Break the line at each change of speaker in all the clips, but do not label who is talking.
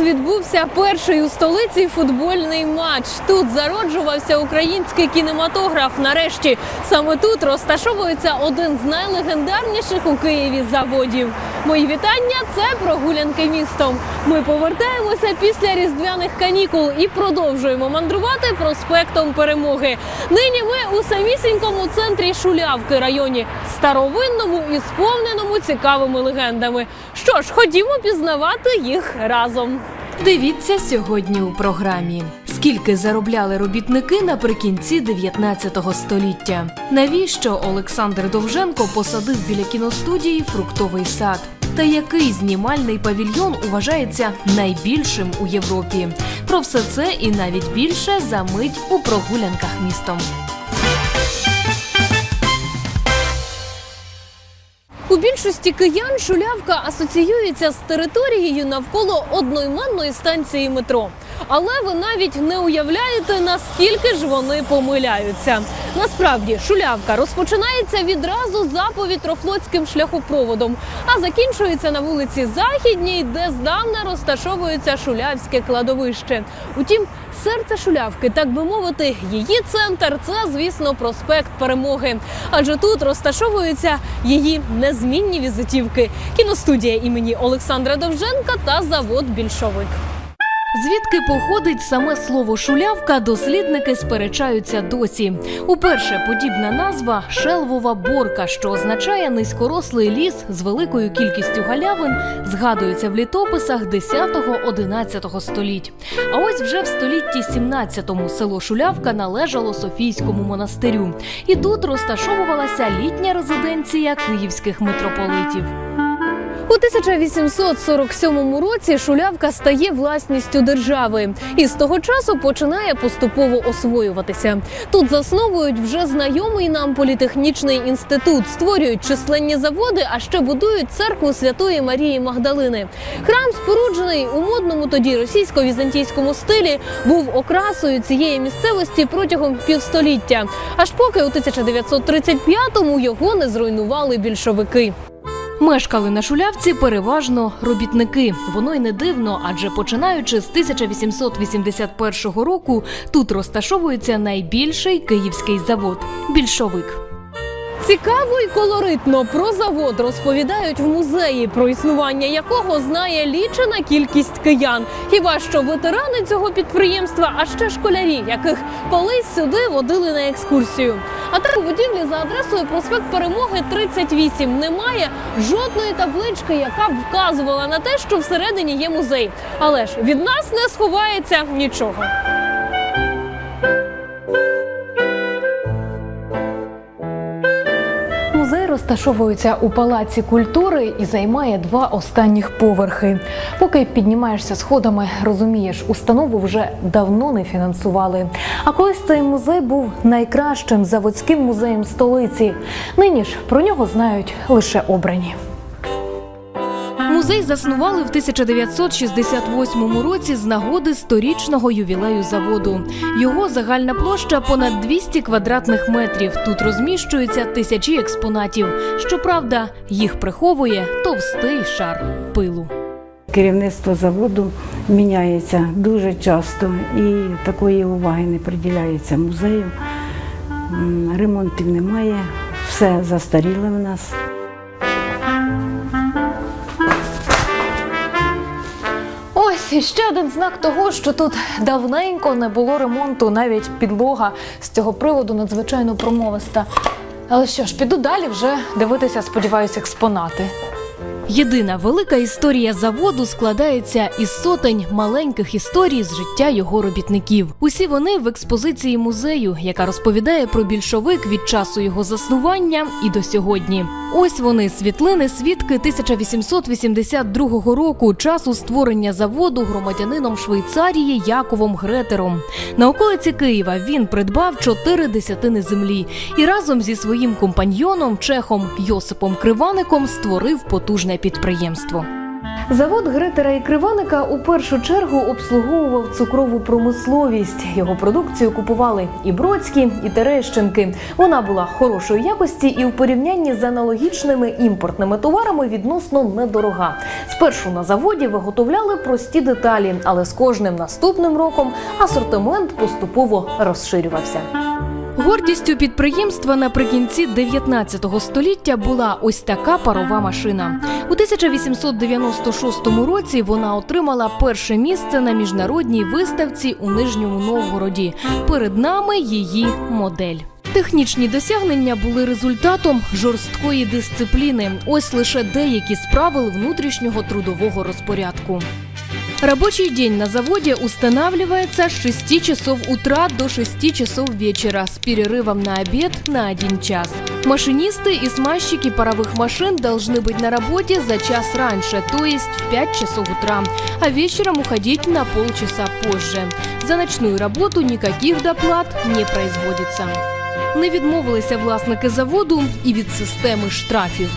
відбувся перший у столиці футбольний матч. Тут зароджувався український кінематограф. Нарешті саме тут розташовується один з найлегендарніших у Києві заводів. Мої вітання це прогулянки містом. Ми повертаємося після різдвяних канікул і продовжуємо мандрувати проспектом Перемоги. Нині ми у самісінькому центрі Шулявки районі старовинному і сповненому цікавими легендами. Що ж, ходімо пізнавати їх разом.
Дивіться сьогодні у програмі. Скільки заробляли робітники наприкінці 19 століття? Навіщо Олександр Довженко посадив біля кіностудії фруктовий сад? Та який знімальний павільйон вважається найбільшим у Європі? Про все це і навіть більше за мить у прогулянках містом.
Більшості киян шулявка асоціюється з територією навколо одноіменної станції метро. Але ви навіть не уявляєте, наскільки ж вони помиляються. Насправді шулявка розпочинається відразу за повітрофлотським шляхопроводом, а закінчується на вулиці Західній, де здавна розташовується шулявське кладовище. Утім, серце шулявки, так би мовити, її центр це, звісно, проспект Перемоги. Адже тут розташовуються її незмінні візитівки: кіностудія імені Олександра Довженка та завод Більшовик.
Звідки походить саме слово шулявка, дослідники сперечаються досі. Уперше подібна назва шелвова борка, що означає низькорослий ліс з великою кількістю галявин, згадується в літописах 10-11 століть. А ось вже в столітті 17-му село Шулявка належало Софійському монастирю, і тут розташовувалася літня резиденція київських митрополитів.
У 1847 році шулявка стає власністю держави і з того часу починає поступово освоюватися. Тут засновують вже знайомий нам політехнічний інститут, створюють численні заводи, а ще будують церкву Святої Марії Магдалини. Храм, споруджений у модному тоді російсько-візантійському стилі, був окрасою цієї місцевості протягом півстоліття, аж поки у 1935-му його не зруйнували більшовики.
Мешкали на шулявці переважно робітники. Воно й не дивно, адже починаючи з 1881 року тут розташовується найбільший київський завод більшовик.
Цікаво і колоритно про завод розповідають в музеї, про існування якого знає лічена кількість киян. Хіба що ветерани цього підприємства, а ще школярі, яких колись сюди водили на екскурсію. А так у будівлі за адресою проспект Перемоги 38 немає жодної таблички, яка б вказувала на те, що всередині є музей. Але ж від нас не сховається нічого. Розташовується у палаці культури і займає два останніх поверхи. Поки піднімаєшся сходами, розумієш, установу вже давно не фінансували. А колись цей музей був найкращим заводським музеєм столиці. Нині ж про нього знають лише обрані.
Музей заснували в 1968 році з нагоди сторічного ювілею заводу. Його загальна площа понад 200 квадратних метрів. Тут розміщуються тисячі експонатів. Щоправда, їх приховує товстий шар пилу.
Керівництво заводу міняється дуже часто і такої уваги не приділяється музею. Ремонтів немає, все застаріле в нас.
Ось ще один знак того, що тут давненько не було ремонту, навіть підлога з цього приводу надзвичайно промовиста. Але що ж, піду далі вже дивитися, сподіваюся, експонати.
Єдина велика історія заводу складається із сотень маленьких історій з життя його робітників. Усі вони в експозиції музею, яка розповідає про більшовик від часу його заснування і до сьогодні. Ось вони світлини свідки 1882 року, часу створення заводу громадянином Швейцарії Яковом Гретером. На околиці Києва він придбав чотири десятини землі і разом зі своїм компаньйоном чехом Йосипом Криваником створив потужне підприємство. Завод Гретера і Криваника у першу чергу обслуговував цукрову промисловість. Його продукцію купували і Бродські, і Терещенки. Вона була хорошої якості і у порівнянні з аналогічними імпортними товарами відносно недорога. Спершу на заводі виготовляли прості деталі, але з кожним наступним роком асортимент поступово розширювався. Гордістю підприємства наприкінці 19 століття була ось така парова машина. У 1896 році вона отримала перше місце на міжнародній виставці у Нижньому Новгороді. Перед нами її модель. Технічні досягнення були результатом жорсткої дисципліни. Ось лише деякі з правил внутрішнього трудового розпорядку. Рабочий день на заводе устанавливается с 6 часов утра до 6 часов вечера с перерывом на обед на 1 час. Машинисты и смазчики паровых машин должны быть на работе за час раньше, то есть в 5 часов утра, а вечером уходить на полчаса позже. За ночную работу никаких доплат не производится. Не відмовилися власники заводу і від системи штрафів.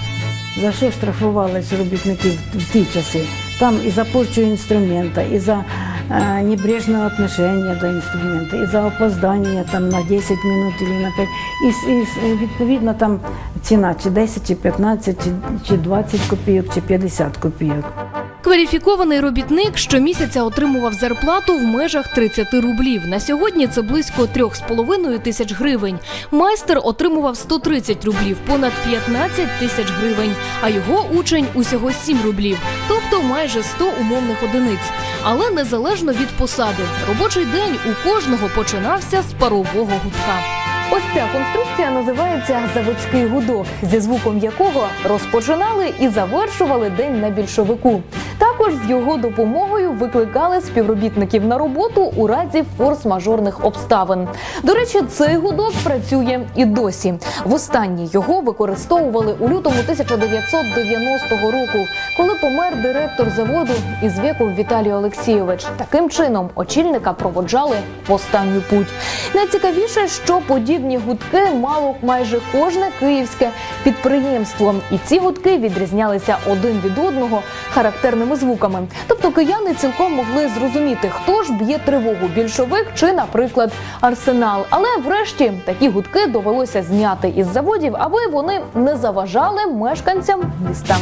За що штрафувались робітники в- в ті часи? Там і за порчу інструмента, і за э, небрежне отношення до инструмента, і за опоздання там на 10 минут или на 5. І, і відповідно там ціна чи 10, чи 15, чи, чи 20 копійок, чи 50 копійок.
Кваліфікований робітник щомісяця отримував зарплату в межах 30 рублів. На сьогодні це близько 3,5 тисяч гривень. Майстер отримував 130 рублів, понад 15 тисяч гривень, а його учень усього 7 рублів, тобто майже 100 умовних одиниць. Але незалежно від посади, робочий день у кожного починався з парового гудка. Ось ця конструкція називається заводський гудок, зі звуком якого розпочинали і завершували день на більшовику. Також з його допомогою викликали співробітників на роботу у разі форс-мажорних обставин. До речі, цей гудок працює і досі. Востаннє його використовували у лютому 1990 року, коли помер директор заводу із віком Віталій Олексійович. Таким чином очільника проводжали в останню путь. Найцікавіше, що подібні гудки мало майже кожне київське підприємство, і ці гудки відрізнялися один від одного характерними звуками. Тобто кияни цілком могли зрозуміти, хто ж б'є тривогу більшовик чи, наприклад, арсенал. Але врешті такі гудки довелося зняти із заводів, аби вони не заважали мешканцям міста.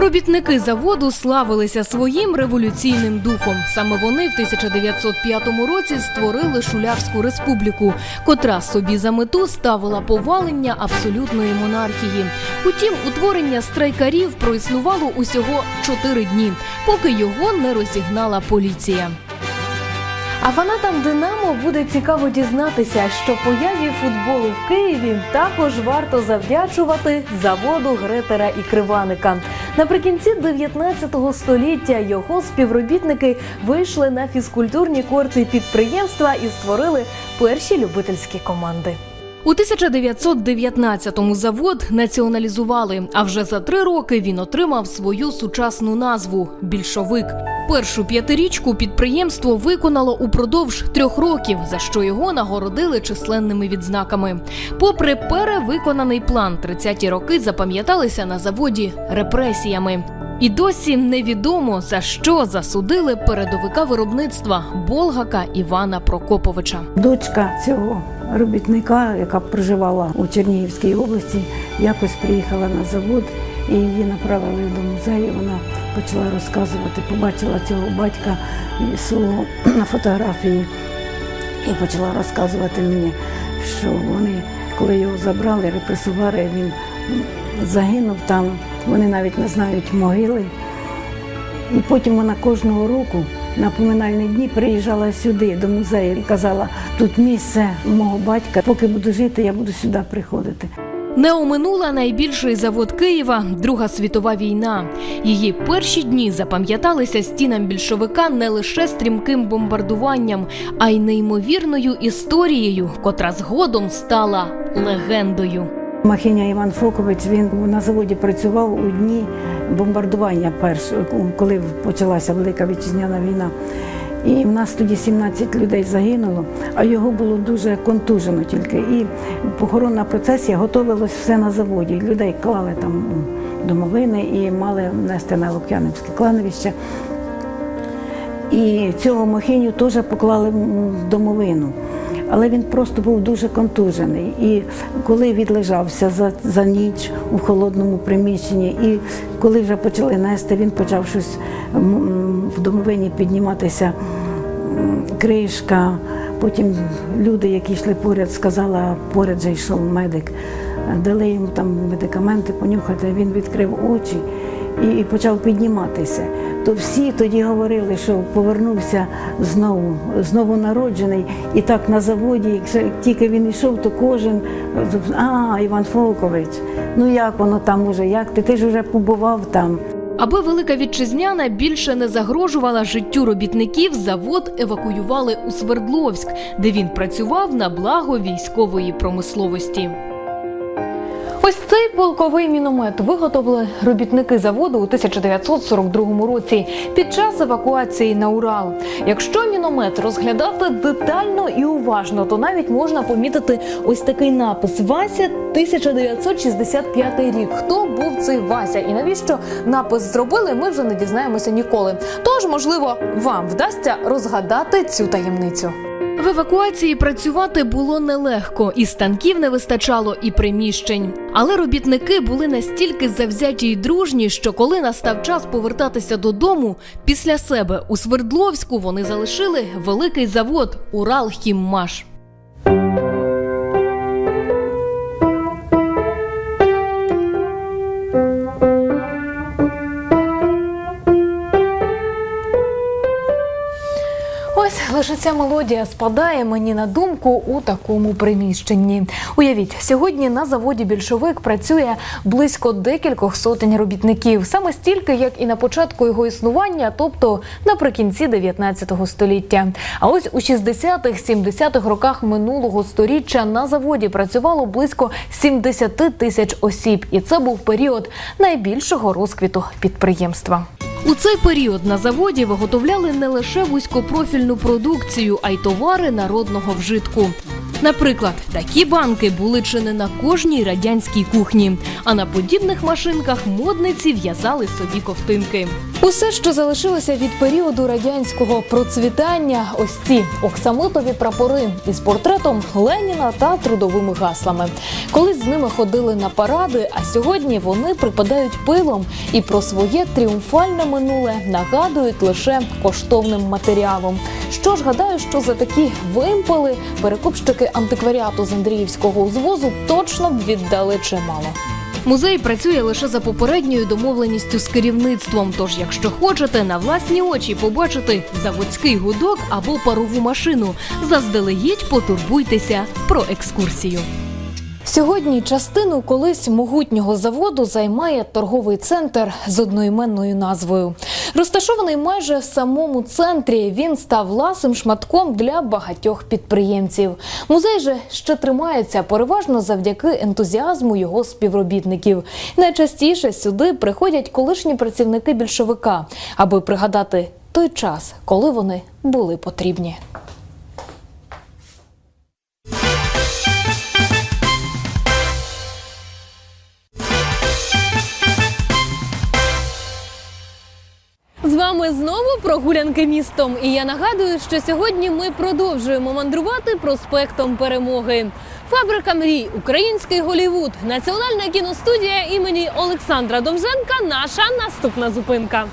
Робітники заводу славилися своїм революційним духом. Саме вони в 1905 році створили Шулявську республіку, котра собі за мету ставила повалення абсолютної монархії. Утім, утворення страйкарів проіснувало усього чотири дні, поки його не розігнала поліція. А фанатам Динамо буде цікаво дізнатися, що появі футболу в Києві також варто завдячувати заводу Гретера і Криваника. Наприкінці 19 століття його співробітники вийшли на фізкультурні корти підприємства і створили перші любительські команди. У 1919-му завод націоналізували, а вже за три роки він отримав свою сучасну назву більшовик. Першу п'ятирічку підприємство виконало упродовж трьох років, за що його нагородили численними відзнаками. Попри перевиконаний план, 30-ті роки запам'яталися на заводі репресіями. І досі невідомо за що засудили передовика виробництва Болгака Івана Прокоповича.
Дочка цього робітника, яка проживала у Чернігівській області, якось приїхала на завод і її направили до музею. Вона почала розказувати, побачила цього батька свого на фотографії і почала розказувати мені, що вони, коли його забрали, репресували, він загинув там. Вони навіть не знають могили. І потім вона кожного року на поминальні дні приїжджала сюди, до музею, і казала, тут місце мого батька, поки буду жити, я буду сюди приходити.
Не оминула найбільший завод Києва Друга світова війна. Її перші дні запам'яталися стінам більшовика не лише стрімким бомбардуванням, а й неймовірною історією, котра згодом стала легендою.
Махиня Іван Фокович він на заводі працював у дні бомбардування першого, коли почалася Велика Вітчизняна війна. І в нас тоді 17 людей загинуло, а його було дуже контужено тільки. І похоронна процесія готувалась все на заводі. Людей клали там домовини і мали внести на Лук'янівське клановище. І цього Мохиню теж поклали в домовину. Але він просто був дуже контужений. І коли відлежався за, за ніч у холодному приміщенні, і коли вже почали нести, він почав щось в домовині підніматися кришка. Потім люди, які йшли поряд, сказали, а поряд же йшов медик. Дали йому там медикаменти понюхати, він відкрив очі і почав підніматися. То всі тоді говорили, що повернувся знову, знову народжений. І так на заводі, якщо тільки він йшов, то кожен а, Іван Фолкович, ну як воно там уже, як ти? Ти ж вже побував там.
Аби велика вітчизняна більше не загрожувала життю робітників, завод евакуювали у Свердловськ, де він працював на благо військової промисловості.
Полковий міномет виготовили робітники заводу у 1942 році під час евакуації на Урал. Якщо міномет розглядати детально і уважно, то навіть можна помітити ось такий напис Вася 1965 рік. Хто був цей Вася і навіщо напис зробили? Ми вже не дізнаємося ніколи. Тож, можливо, вам вдасться розгадати цю таємницю.
В евакуації працювати було нелегко, і станків не вистачало, і приміщень. Але робітники були настільки завзяті й дружні, що коли настав час повертатися додому, після себе у Свердловську вони залишили великий завод Уралхіммаш.
Лише ця мелодія спадає мені на думку у такому приміщенні. Уявіть, сьогодні на заводі більшовик працює близько декількох сотень робітників, саме стільки, як і на початку його існування, тобто наприкінці 19 століття. А ось у 60-х, 70-х роках минулого сторіччя на заводі працювало близько 70 тисяч осіб, і це був період найбільшого розквіту підприємства.
У цей період на заводі виготовляли не лише вузькопрофільну продукцію, а й товари народного вжитку. Наприклад, такі банки були чи не на кожній радянській кухні, а на подібних машинках модниці в'язали собі ковтинки.
Усе, що залишилося від періоду радянського процвітання, ось ці оксамитові прапори із портретом Леніна та трудовими гаслами. Колись з ними ходили на паради, а сьогодні вони припадають пилом і про своє тріумфальне минуле нагадують лише коштовним матеріалом. Що ж гадаю, що за такі вимпели перекупщики антикваріату з Андріївського узвозу точно б віддали чимало.
Музей працює лише за попередньою домовленістю з керівництвом. Тож, якщо хочете на власні очі побачити заводський гудок або парову машину, заздалегідь потурбуйтеся про екскурсію.
Сьогодні частину колись могутнього заводу займає торговий центр з одноіменною назвою. Розташований майже в самому центрі, він став ласим шматком для багатьох підприємців. Музей же ще тримається переважно завдяки ентузіазму його співробітників. Найчастіше сюди приходять колишні працівники більшовика, аби пригадати той час, коли вони були потрібні.
Знову прогулянки містом. І я нагадую, що сьогодні ми продовжуємо мандрувати проспектом перемоги. Фабрика мрій, український Голівуд, національна кіностудія імені Олександра Довженка. Наша наступна зупинка.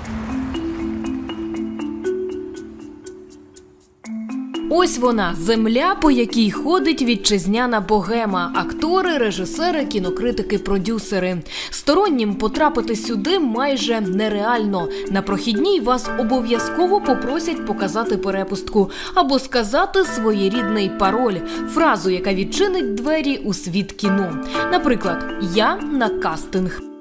Ось вона земля, по якій ходить вітчизняна богема, актори, режисери, кінокритики, продюсери. Стороннім потрапити сюди майже нереально. На прохідній вас обов'язково попросять показати перепустку або сказати своєрідний пароль, фразу, яка відчинить двері у світ кіно. Наприклад, я на кастинг.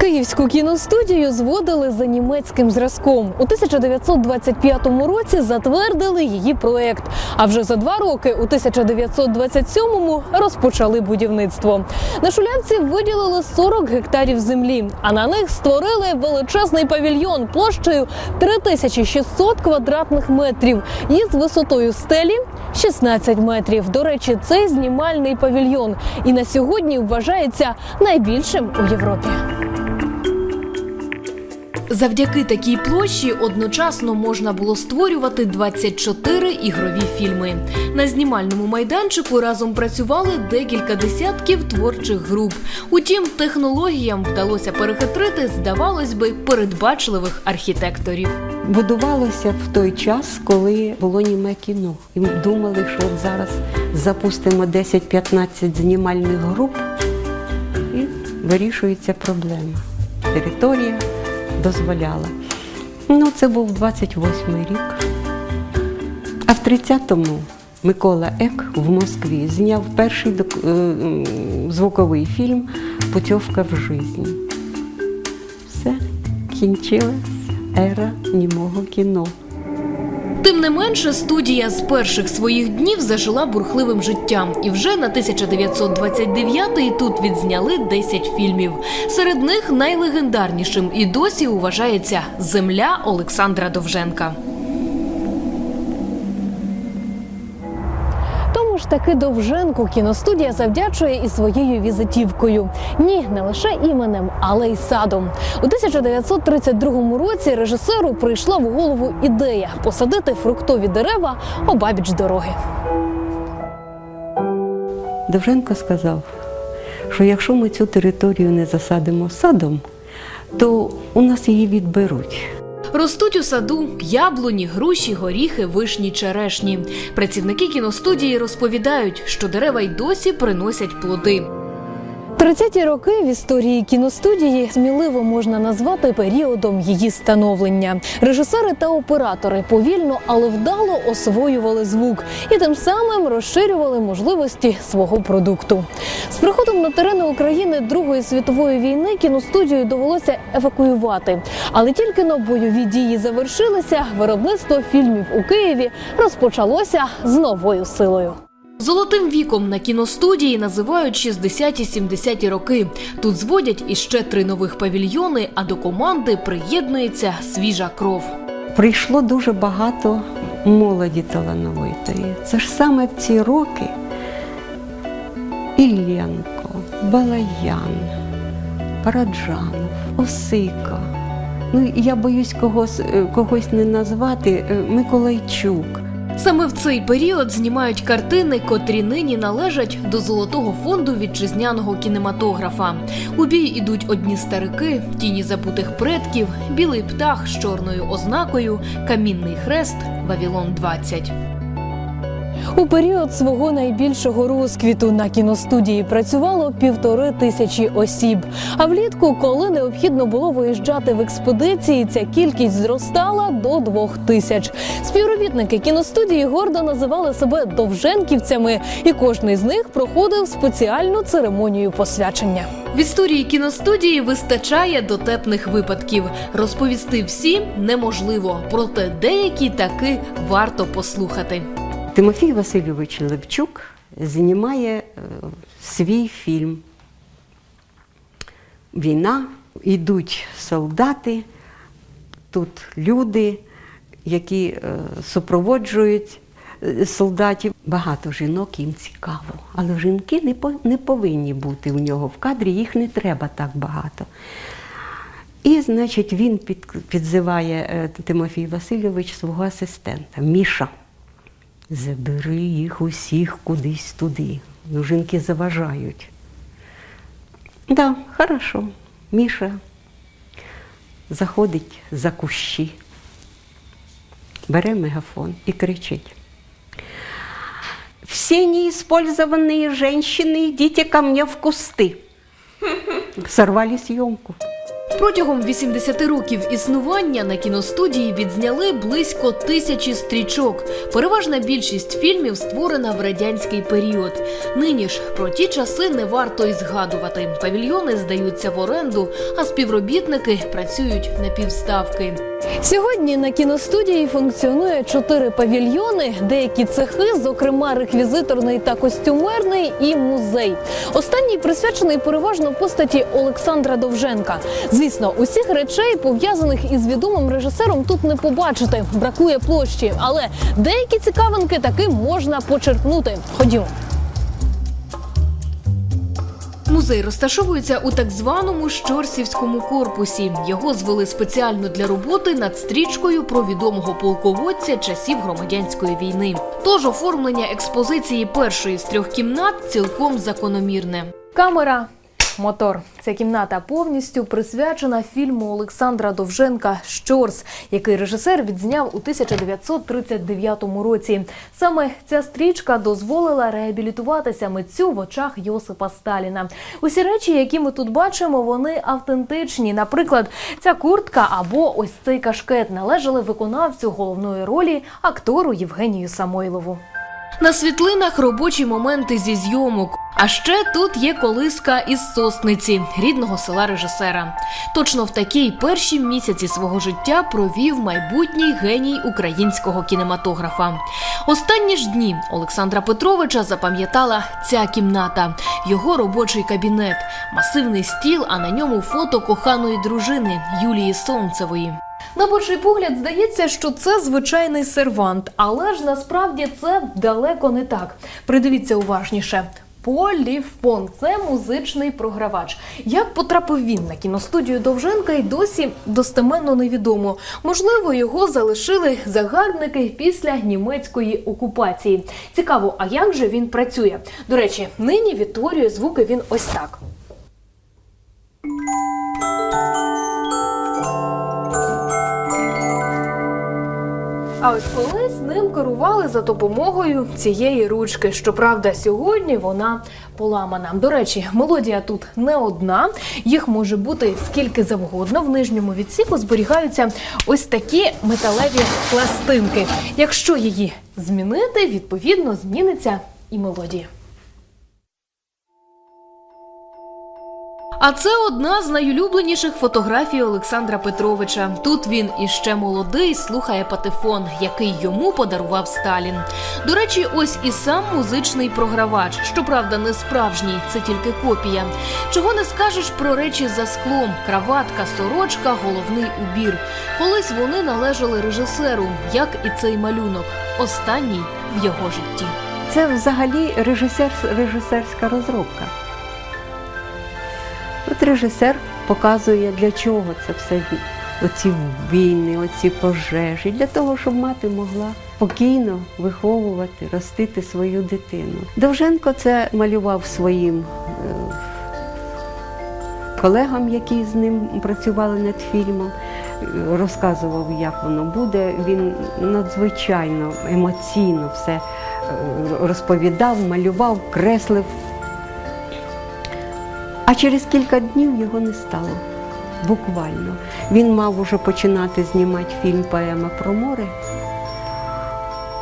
Київську кіностудію зводили за німецьким зразком. У 1925 році затвердили її проект. А вже за два роки, у 1927-му, розпочали будівництво. На шулявці виділили 40 гектарів землі, а на них створили величезний павільйон площею 3600 квадратних метрів і з висотою стелі 16 метрів. До речі, цей знімальний павільйон і на сьогодні вважається найбільшим у Європі.
Завдяки такій площі одночасно можна було створювати 24 ігрові фільми. На знімальному майданчику разом працювали декілька десятків творчих груп. Утім, технологіям вдалося перехитрити, здавалось би, передбачливих архітекторів.
Будувалося в той час, коли було німе кіно. І ми думали, що от зараз запустимо 10-15 знімальних груп і вирішується проблема. Територія дозволяла. Ну, це був 28-й рік. А в 30-му Микола Ек в Москві зняв перший е, звуковий фільм Путьовка в житті. Все, кінчилась ера німого кіно.
Тим не менше, студія з перших своїх днів зажила бурхливим життям, і вже на 1929-й тут відзняли 10 фільмів. Серед них найлегендарнішим і досі вважається Земля Олександра Довженка.
Ж таки Довженку кіностудія завдячує і своєю візитівкою. Ні, не лише іменем, але й садом. У 1932 році режисеру прийшла в голову ідея посадити фруктові дерева обабіч дороги.
Довженко сказав, що якщо ми цю територію не засадимо садом, то у нас її відберуть.
Ростуть у саду яблуні, груші, горіхи, вишні, черешні. Працівники кіностудії розповідають, що дерева й досі приносять плоди.
30-ті роки в історії кіностудії сміливо можна назвати періодом її становлення. Режисери та оператори повільно, але вдало освоювали звук і тим самим розширювали можливості свого продукту. З приходом на терени України Другої світової війни кіностудію довелося евакуювати. Але тільки но бойові дії завершилися, виробництво фільмів у Києві розпочалося з новою силою.
Золотим віком на кіностудії називають 60-70 роки. Тут зводять іще три нових павільйони, а до команди приєднується свіжа кров.
Прийшло дуже багато молоді талановитої. Це ж саме в ці роки Іллєнко, Балаян, Параджанов, Осика. Ну, я боюсь когось, е, когось не назвати, е, Миколайчук.
Саме в цей період знімають картини, котрі нині належать до золотого фонду вітчизняного кінематографа. У бій ідуть одні старики, тіні забутих предків, білий птах з чорною ознакою, камінний хрест, Вавілон 20
У період свого найбільшого розквіту на кіностудії працювало півтори тисячі осіб. А влітку, коли необхідно було виїжджати в експедиції, ця кількість зростала до двох тисяч. Співробітники кіностудії гордо називали себе довженківцями, і кожний з них проходив спеціальну церемонію посвячення.
В історії кіностудії вистачає дотепних випадків. Розповісти всі неможливо, проте деякі таки варто послухати.
Тимофій Васильович Левчук знімає е, свій фільм. Війна, йдуть солдати, тут люди, які е, супроводжують е, солдатів. Багато жінок їм цікаво, але жінки не, по- не повинні бути у нього в кадрі, їх не треба так багато. І, значить, він під, підзиває Тимофій Васильович свого асистента Міша. Забери їх усіх кудись туди. Ну, жінки заважають. Да, хорошо. Міша заходить за кущі, бере мегафон і кричить. Все неиспользованные женщины, идите ко мне в кусты. Сорвали съемку.
Протягом 80 років існування на кіностудії відзняли близько тисячі стрічок. Переважна більшість фільмів створена в радянський період. Нині ж про ті часи не варто й згадувати. Павільйони здаються в оренду, а співробітники працюють на півставки.
Сьогодні на кіностудії функціонує чотири павільйони, деякі цехи, зокрема реквізиторний та костюмерний, і музей. Останній присвячений переважно постаті Олександра Довженка. Звісно, усіх речей, пов'язаних із відомим режисером, тут не побачити. Бракує площі, але деякі цікавинки таки можна почерпнути. Ходімо.
Музей розташовується у так званому Щорсівському корпусі. Його звели спеціально для роботи над стрічкою про відомого полководця часів громадянської війни. Тож оформлення експозиції першої з трьох кімнат цілком закономірне.
Камера. Мотор. Ця кімната повністю присвячена фільму Олександра Довженка Щорс, який режисер відзняв у 1939 році. Саме ця стрічка дозволила реабілітуватися митцю в очах Йосипа Сталіна. Усі речі, які ми тут бачимо, вони автентичні. Наприклад, ця куртка або ось цей кашкет належали виконавцю головної ролі актору Євгенію Самойлову.
На світлинах робочі моменти зі зйомок. А ще тут є колиска із сосниці, рідного села режисера. Точно в такій перші місяці свого життя провів майбутній геній українського кінематографа. Останні ж дні Олександра Петровича запам'ятала ця кімната, його робочий кабінет, масивний стіл, а на ньому фото коханої дружини Юлії Сонцевої.
На перший погляд здається, що це звичайний сервант, але ж насправді це далеко не так. Придивіться уважніше. Поліфон це музичний програвач. Як потрапив він на кіностудію Довженка, й досі достеменно невідомо. Можливо, його залишили загарбники після німецької окупації. Цікаво, а як же він працює? До речі, нині відтворює звуки він ось так. А ось колись ним керували за допомогою цієї ручки. Щоправда, сьогодні вона поламана. До речі, мелодія тут не одна. Їх може бути скільки завгодно. В нижньому відсіку зберігаються ось такі металеві пластинки. Якщо її змінити, відповідно зміниться і мелодія.
А це одна з найулюбленіших фотографій Олександра Петровича. Тут він іще молодий, слухає патефон, який йому подарував Сталін. До речі, ось і сам музичний програвач. Щоправда, не справжній, це тільки копія. Чого не скажеш про речі за склом: краватка, сорочка, головний убір. Колись вони належали режисеру, як і цей малюнок, останній в його житті.
Це взагалі режисер, режисерська розробка. Режисер показує, для чого це все оці війни, оці пожежі, для того, щоб мати могла спокійно виховувати, ростити свою дитину. Довженко це малював своїм е, колегам, які з ним працювали над фільмом. Розказував, як воно буде. Він надзвичайно емоційно все е, розповідав, малював, креслив. А через кілька днів його не стало. Буквально. Він мав уже починати знімати фільм Поема про море.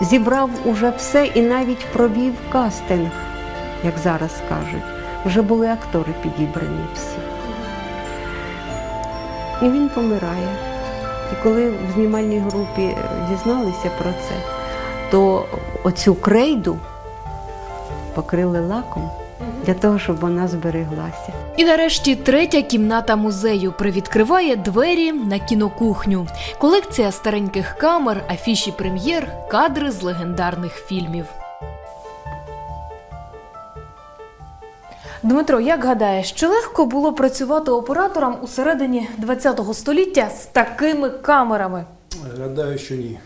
Зібрав уже все і навіть провів кастинг, як зараз кажуть. Вже були актори підібрані всі. І він помирає. І коли в знімальній групі дізналися про це, то оцю крейду покрили лаком для того, щоб вона збереглася.
І нарешті третя кімната музею привідкриває двері на кінокухню. Колекція стареньких камер, афіші прем'єр, кадри з легендарних фільмів.
Дмитро, як гадаєш, чи легко було працювати оператором у середині ХХ століття з такими камерами?
Гадаю, що ні.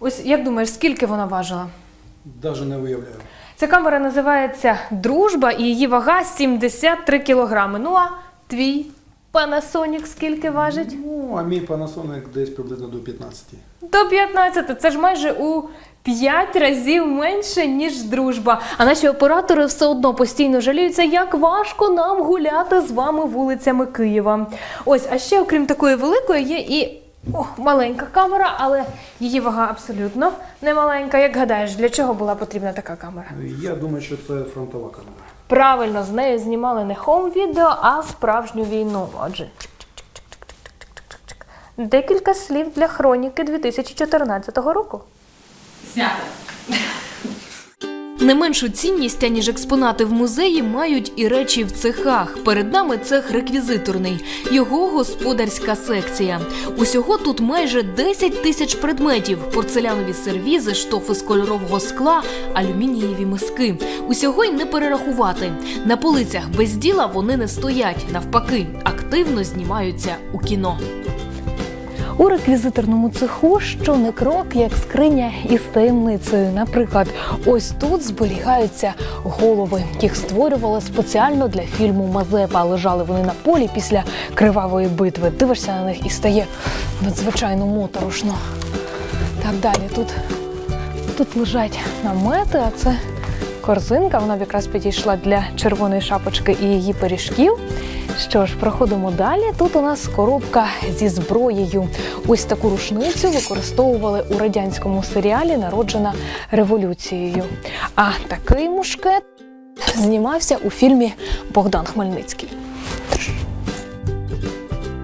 Ось як думаєш, скільки вона важила?
Навіть не уявляю.
Ця камера називається Дружба і її вага 73 кілограми. Ну а твій Panasonic скільки важить?
Ну, а мій Panasonic десь приблизно до 15.
До 15. Це ж майже у 5 разів менше, ніж дружба. А наші оператори все одно постійно жаліються, як важко нам гуляти з вами вулицями Києва. Ось, а ще, окрім такої великої, є і о, маленька камера, але її вага абсолютно не маленька. Як гадаєш, для чого була потрібна така камера?
Я думаю, що це фронтова камера.
Правильно, з нею знімали не хоум-відео, а справжню війну. Отже, декілька слів для хроніки 2014 року.
Не меншу цінність, аніж експонати в музеї, мають і речі в цехах. Перед нами цех реквізиторний, його господарська секція. Усього тут майже 10 тисяч предметів: порцелянові сервізи, штофи з кольорового скла, алюмінієві миски. Усього й не перерахувати. На полицях без діла вони не стоять. Навпаки, активно знімаються у кіно.
У реквізиторному цеху що не крок, як скриня із таємницею. Наприклад, ось тут зберігаються голови. Їх створювали спеціально для фільму Мазепа. Лежали вони на полі після кривавої битви. Дивишся на них і стає надзвичайно моторошно. Так далі. Тут, тут лежать намети, а це корзинка. Вона якраз підійшла для червоної шапочки і її пиріжків. Що ж, проходимо далі. Тут у нас коробка зі зброєю. Ось таку рушницю використовували у радянському серіалі Народжена революцією. А такий мушкет знімався у фільмі Богдан Хмельницький.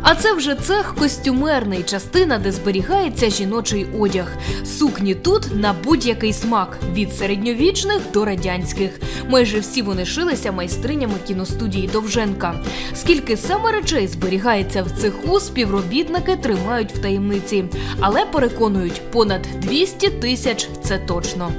А це вже цех костюмерний, частина, де зберігається жіночий одяг. Сукні тут на будь-який смак від середньовічних до радянських. Майже всі вони шилися майстринями кіностудії Довженка. Скільки саме речей зберігається в цеху, співробітники тримають в таємниці, але переконують, понад 200 тисяч це точно.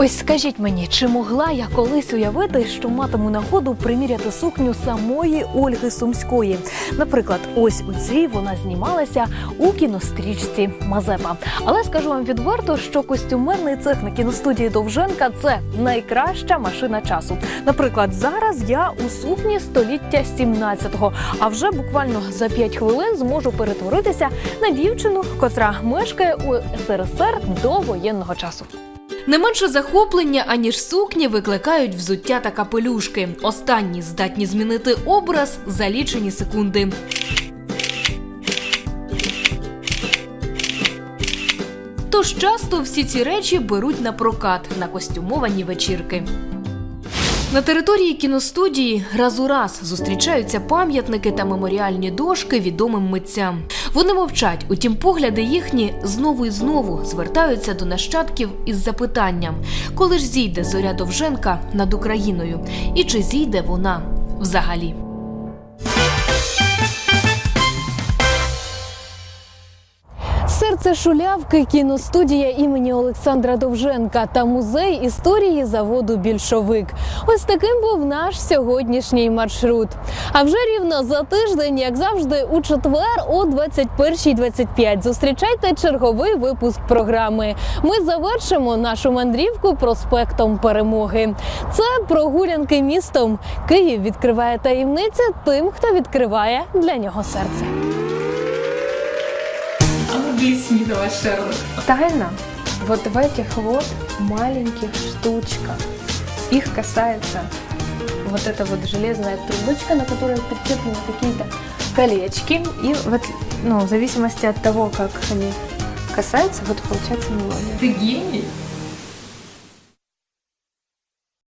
Ось скажіть мені, чи могла я колись уявити, що матиму нагоду приміряти сукню самої Ольги Сумської? Наприклад, ось у цій вона знімалася у кінострічці Мазепа. Але скажу вам відверто, що костюмерний цех на кіностудії Довженка це найкраща машина часу. Наприклад, зараз я у сукні століття 17-го, а вже буквально за 5 хвилин зможу перетворитися на дівчину, котра мешкає у СРСР до воєнного часу.
Не менше захоплення, аніж сукні, викликають взуття та капелюшки. Останні здатні змінити образ за лічені секунди. Тож часто всі ці речі беруть на прокат на костюмовані вечірки. На території кіностудії раз у раз зустрічаються пам'ятники та меморіальні дошки відомим митцям. Вони мовчать, утім, погляди їхні знову і знову звертаються до нащадків із запитанням, коли ж зійде зоря Довженка над Україною, і чи зійде вона взагалі.
Серце шулявки, кіностудія імені Олександра Довженка та музей історії заводу Більшовик. Ось таким був наш сьогоднішній маршрут. А вже рівно за тиждень, як завжди, у четвер о 21.25 зустрічайте черговий випуск програми. Ми завершимо нашу мандрівку проспектом Перемоги. Це прогулянки містом. Київ відкриває таємниці тим, хто відкриває для нього серце.
Давай, Шерлок.
Тайна вот в этих вот маленьких штучках. Их касается вот эта вот железная трубочка, на которой прицеплены какие-то колечки. И вот, ну, в зависимости от того, как они касаются, вот получается мелодия.
Ты гений.